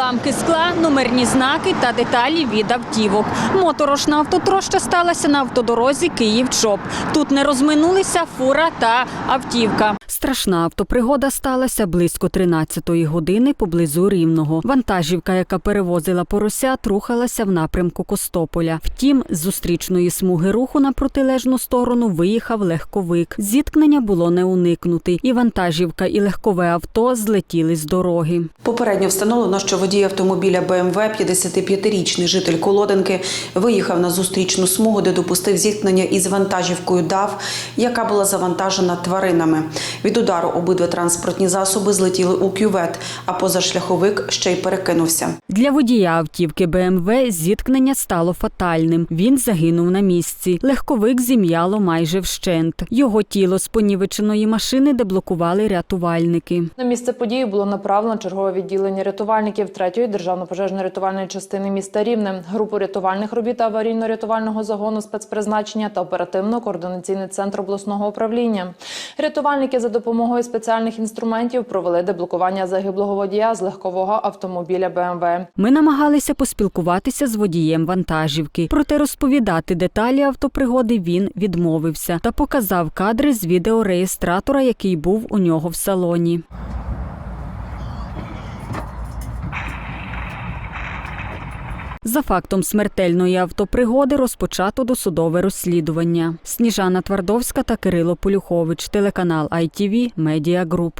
уламки скла, номерні знаки та деталі від автівок. Моторошна автотроща сталася на автодорозі Київ-Чоп. Тут не розминулися фура та автівка. Страшна автопригода сталася близько 13-ї години поблизу Рівного. Вантажівка, яка перевозила поросят, рухалася в напрямку Костополя. Втім, з зустрічної смуги руху на протилежну сторону виїхав легковик. Зіткнення було не уникнути. І вантажівка, і легкове авто злетіли з дороги. Попередньо встановлено, що водій автомобіля БМВ, 55-річний житель Колоденки, виїхав на зустрічну смугу, де допустив зіткнення із вантажівкою ДАВ, яка була завантажена тваринами. Від удару обидва транспортні засоби злетіли у кювет, а позашляховик ще й перекинувся. Для водія автівки БМВ зіткнення стало фатальним. Він загинув на місці. Легковик зім'яло майже вщент. Його тіло з понівеченої машини деблокували рятувальники. На місце події було направлено чергове відділення рятувальників 3-ї державно-пожежно-рятувальної частини міста Рівне, групу рятувальних робіт аварійно-рятувального загону спецпризначення та оперативно-координаційний центр обласного управління. Рятувальники за допомогою спеціальних інструментів провели деблокування загиблого водія з легкового автомобіля БМВ. Ми намагалися поспілкуватися з водієм вантажівки, проте розповідати деталі автопригоди він відмовився та показав кадри з відеореєстратора, який був у нього в салоні. За фактом смертельної автопригоди розпочато досудове розслідування. Сніжана Твардовська та Кирило Полюхович, телеканал ITV Media Group.